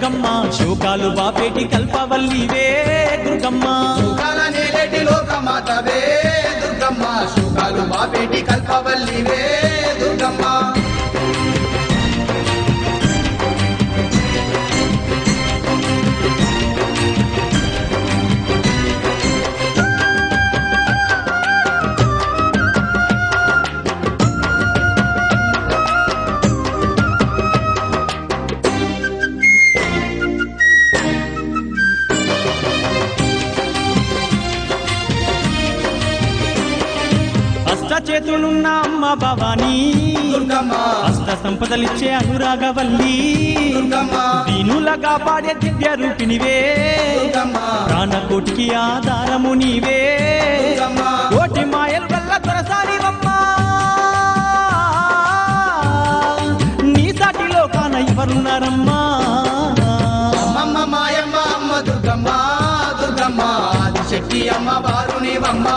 దుర్గమ్మ శోకాలు బాపేటి కల్పవల్లివే దుర్గమ్మ. దుర్గమ్మ శోకాలు బాపేటి కల్పవల్లివే దుర్గమ్మ. పవిత్రులున్న అమ్మ భవానీ. అష్ట సంపదలిచ్చే అనురాగవల్లి. దీనుల కాపాడే దివ్య రూపినివే ప్రాణకోటికి ఆధారము నీవే. కోటి మాయలు వల్ల తొరసాని నీ సాటిలో కాన ఎవరున్నారమ్మా? మాయమ్మ అమ్మ దుర్గమ్మ దుర్గమ్మ శక్తి అమ్మ బారుని అమ్మా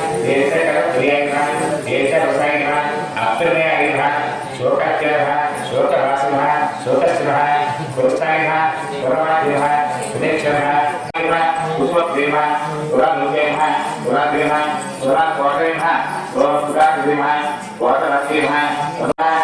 దేశ క్రియ దేశ రసాయన అత్తనే అడిగి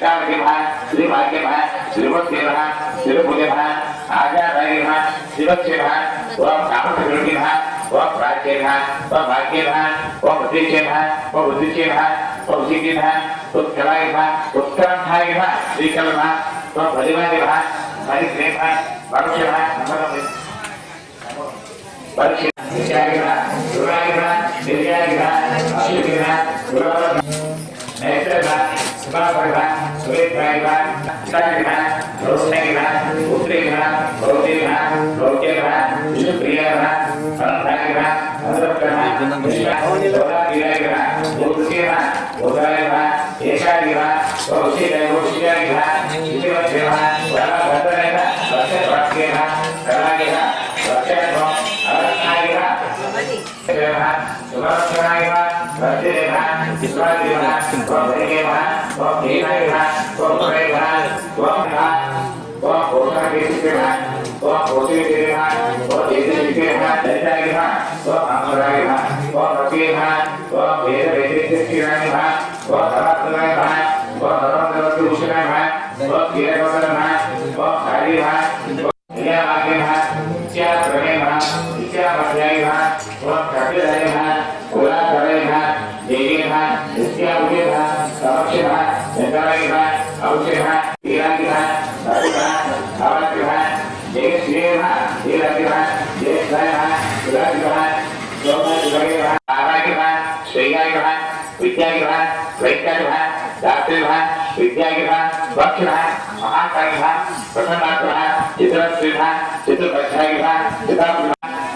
श्रावणिभा श्रीभाग्यभा श्रीवत्सेभा श्रीभुजभा आजादारिभा शिवक्षेभा ओम कामकृतिभा ओम प्राच्यभा ओम भाग्यभा ओम उद्दिक्षेभा ओम उद्दिक्षेभा ओम सिद्धिभा उत्कलायभा उत्करंभायभा श्रीकलभा ओम भलिवादिभा भलिभा भरुषभा भरुषभा विचारिभा दुरागिभा निर्गागिभा अशुभिभा गुरुभा नैत्रभा सुभाभा सुमित्राय वा सज्ञा रोषय वा पुत्रे वा ชื่อเดมะร้อยเดมะสองเดมะสองผีไม่มะสองไม่มะสองมะสองโหดกิจเดมะสองโหดกิจเดมะสองจิตกิจเดมะเดใจเดมะสองอังคารเดมะสองระเบียมะสองเบรเบรเบรเบรเดมะสองสารเดมะสองรังเดมะดูชนะมะสองเกียรติเดมะสองสารีมะเนี่ยมาเดมะเจ้าเดมะเจ้าปัญญามะ वैज्ञानिक भा शास्त्रीय भा विद्या के भा वक्ष भा महाकाय भा प्रसन्नाथ भा चित्रश्री भा चित्र पक्षाय भा चित्र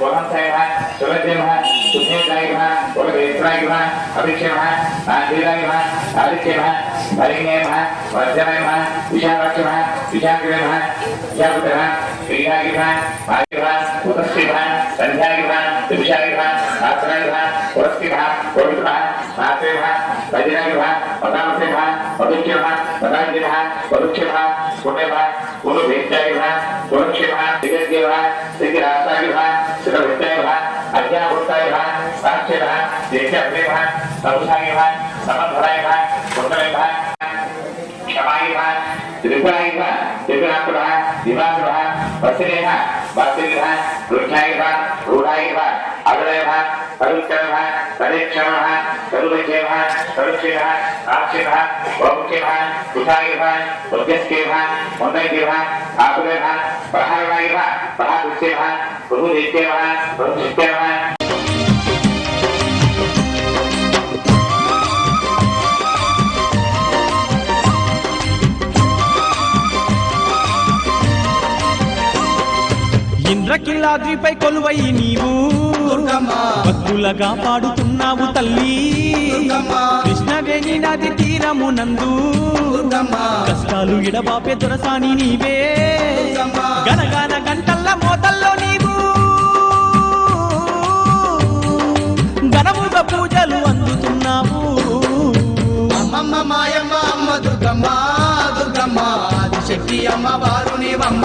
वहन साय भा समझे भा सुखे साय भा और वेत्राय भा अभिक्षे भा नांदीराय भा आदित्य भा भरिंगे भा वर्जनाय भा विशालाक्ष भा विशाग्रे भा विशापुत्र भा क्रिया की भा भाग्य भा उतस्ति भा संध्या की भा त्रिशाय भा अर्चना विभाग पुरस्की विभाग गोविंद विभाग भारतीय विभाग वैजना विभाग वदामसी विभाग मधुक्य विभाग वदांगी विभाग मधुक्य विभाग पुण्य विभाग कुल भेजा विभाग कुलक्ष विभाग दिग्गज विभाग सिद्ध रास्ता विभाग सिद्ध भेजा विभाग अध्याभूता विभाग साक्ष्य विभाग देश विभाग सरुषा विभाग समन्वय विभाग उत्तर विभाग क्षमाई भाग त्रिपुराई भाग त्रिपुराक भाग दिमाग भाग वसने भाग वासिनी भाग रूढ़ाई भाग अगड़े भाग తరుక్షణ తరిక్షణ తరువచేవ తరుక్షిణ ఆక్షిణ వౌక్షిణ కుషాయుభ ఉద్యస్కేభ ఉన్నైతిభ ఆకులేభ ప్రహారవాయుభ ప్రహాదృశ్యేభ బహునిత్యేభ బహునిత్యేభ ఇంద్రకిలాద్రిపై కొలువై నీవు. భక్తులగా పాడుతున్నావు తల్లి. కృష్ణవేణి నది తీరమునందు కష్టాలు ఎడబాపే దొరసాని నీవే. గనగాన గంటల్ల మోతల్లో నీవు. ఘనముగా పూజలు అందుతున్నావు. అమ్మమ్మ మాయమ్మ అమ్మ దుర్గమ్మ దుర్గమ్మ. ఆదిశక్తి అమ్మ వారు నీవమ్మ.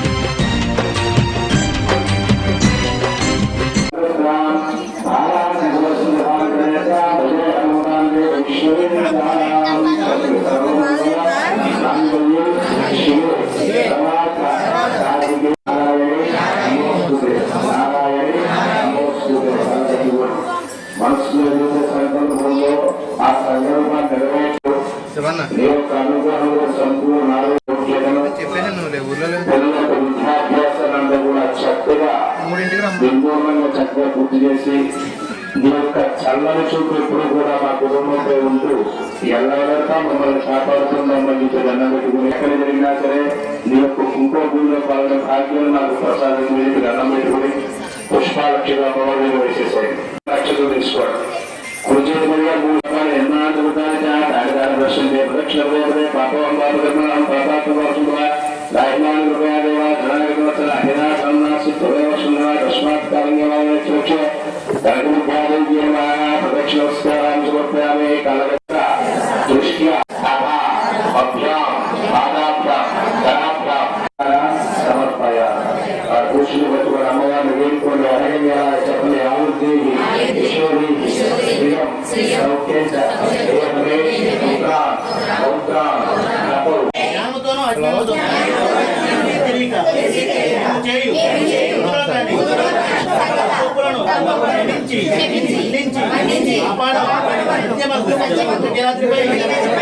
శివన్న నీ యొక్క అనుగ్రహంలో సంపూర్ణ ఆరోగ్యతను చెప్పాను నువ్వు ఊర్లో పిల్లలకు విద్యాభ్యాసాలంతా కూడా చక్కగా మూడింటికి రమ్మ నిర్మూలంగా చక్కగా పూర్తి చేసి నీ యొక్క చల్లని చూపు ఎప్పుడు కూడా మా కుటుంబంపై ఉంటూ ఎల్లవేళకా మమ్మల్ని కాపాడుతుందమ్మని చెప్పి దండం పెట్టుకుని ఎక్కడ జరిగినా సరే నీ యొక్క కుంకుమ పూజలో పాల్గొనే భాగ్యం నాకు ప్రసాదం మీద దండం పెట్టుకుని పుష్పాలక్షగా అమ్మవారిని వేసేసాయి లక్షలు తీసుకోండి కుర్చీల మీద ప్రదక్షిణ పోతే పాపం పాపకర్మ ఖండించి, ఖండించి, కాపాడు.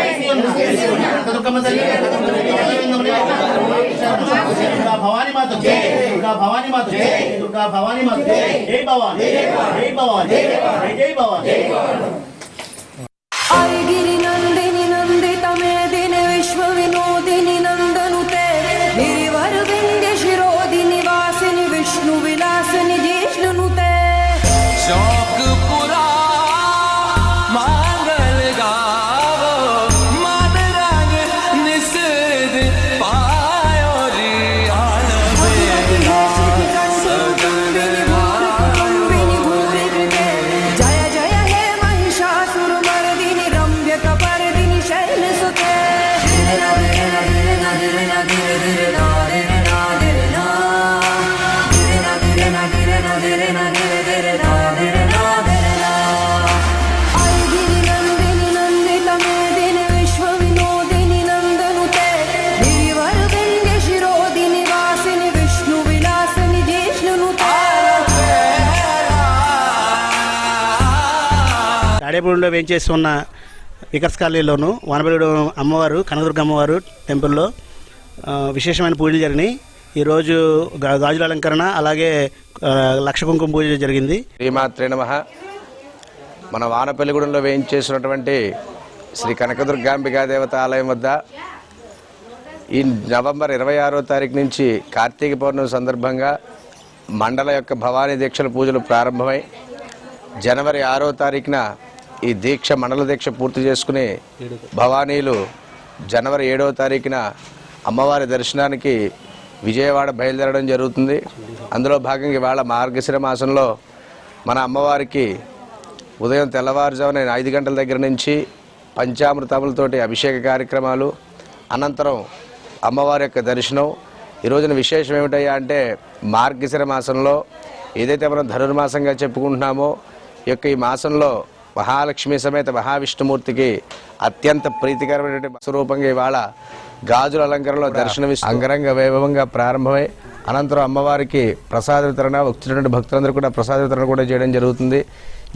నిలిచి ఉన్న కనకమ్మ తల్లి, దుర్గా భవాని మాత దుర్గా భవాని మాత దుర్గా భవాని మాత జై భవాని జై భవాని జై జై భవాని రేపూడిలో వేంచేసి ఉన్న వికర్స్ కాలనీలోను వానపల్లిలో అమ్మవారు కనదుర్గ అమ్మవారు టెంపుల్లో విశేషమైన పూజలు జరిగినాయి. ఈరోజు గాజుల అలంకరణ అలాగే లక్ష కుంకుమ పూజ జరిగింది. శ్రీమాత్రే నమ. మన వానపల్లిగూడెంలో వేయించేసినటువంటి శ్రీ కనకదుర్గాంబికా దేవత ఆలయం వద్ద ఈ నవంబర్ ఇరవై ఆరో తారీఖు నుంచి కార్తీక పౌర్ణమి సందర్భంగా మండల యొక్క భవానీ దీక్షల పూజలు ప్రారంభమై జనవరి ఆరో తారీఖున ఈ దీక్ష మండల దీక్ష పూర్తి చేసుకుని భవానీలు జనవరి ఏడవ తారీఖున అమ్మవారి దర్శనానికి విజయవాడ బయలుదేరడం జరుగుతుంది. అందులో భాగంగా ఇవాళ మార్గశిర మాసంలో మన అమ్మవారికి ఉదయం తెల్లవారుజామున ఐదు గంటల దగ్గర నుంచి పంచామృతములతోటి అభిషేక కార్యక్రమాలు అనంతరం అమ్మవారి యొక్క దర్శనం. ఈరోజున విశేషం ఏమిటయ్యా అంటే మార్గశిర మాసంలో ఏదైతే మనం ధనుర్మాసంగా చెప్పుకుంటున్నామో ఈ యొక్క ఈ మాసంలో మహాలక్ష్మి సమేత మహావిష్ణుమూర్తికి అత్యంత ప్రీతికరమైనటువంటి స్వరూపంగా ఇవాళ గాజుల అలంకరణలో దర్శనమిస్తూ అంగరంగ వైభవంగా ప్రారంభమై అనంతరం అమ్మవారికి ప్రసాద వితరణ వచ్చినటువంటి భక్తులందరూ కూడా ప్రసాద వితరణ కూడా చేయడం జరుగుతుంది.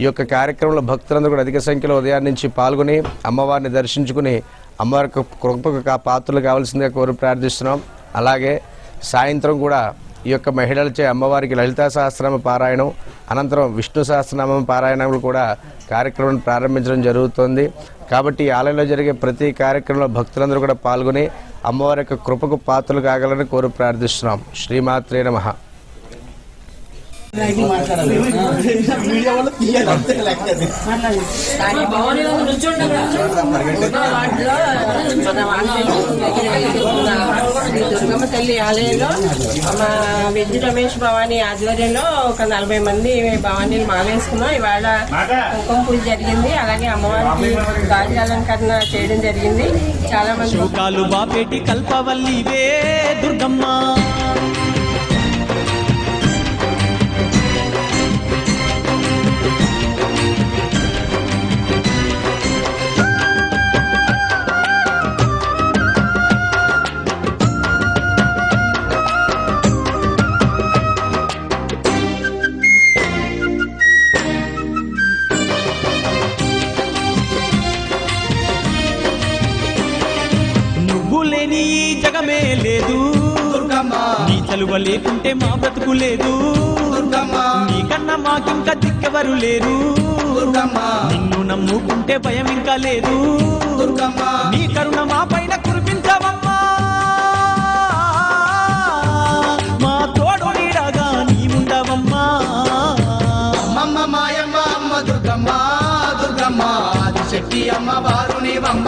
ఈ యొక్క కార్యక్రమంలో భక్తులందరూ కూడా అధిక సంఖ్యలో ఉదయం నుంచి పాల్గొని అమ్మవారిని దర్శించుకుని అమ్మవారి యొక్క కృపకు పాత్రలు కావాల్సిందిగా కోరి ప్రార్థిస్తున్నాం. అలాగే సాయంత్రం కూడా ఈ యొక్క మహిళలచే అమ్మవారికి లలితా సహస్రనామ పారాయణం అనంతరం విష్ణు సహస్రనామం పారాయణములు కూడా కార్యక్రమం ప్రారంభించడం జరుగుతోంది. కాబట్టి ఈ ఆలయంలో జరిగే ప్రతి కార్యక్రమంలో భక్తులందరూ కూడా పాల్గొని అమ్మవారి యొక్క కృపకు పాత్రలు కాగలని కోరు ప్రార్థిస్తున్నాం. శ్రీమాత్రే నమః. దుర్గమ్మ తల్లి ఆలయంలో మా వెజ్ రమేష్ భవానీ ఆధ్వర్యంలో ఒక నలభై మంది భవానీలు మాలేసుకున్నాం ఇవాళ కుంకుమ పూజ జరిగింది అలాగే అమ్మవారికి గాజు అలంకరణ చేయడం జరిగింది చాలా మంది బాపేటి కల్పవల్లివే దుర్గమ్మ లేని ఈ జగమే లేదు. నీ చలువ లేకుంటే మా బ్రతుకు లేదు. నీకన్నా మాకింకా దిక్కెవరు లేరు. నిన్ను నమ్ముకుంటే భయం ఇంకా లేదు. నీ కరుణ మా పైన కురిపించవమ్మా. మా తోడు నీడగా నీ ఉండవమ్మా అమ్మమ్మ మాయమ్మ అమ్మ దుర్గమ్మ దుర్గమ్మ. ఆదిశక్తి అమ్మ వారు నీవమ్మ.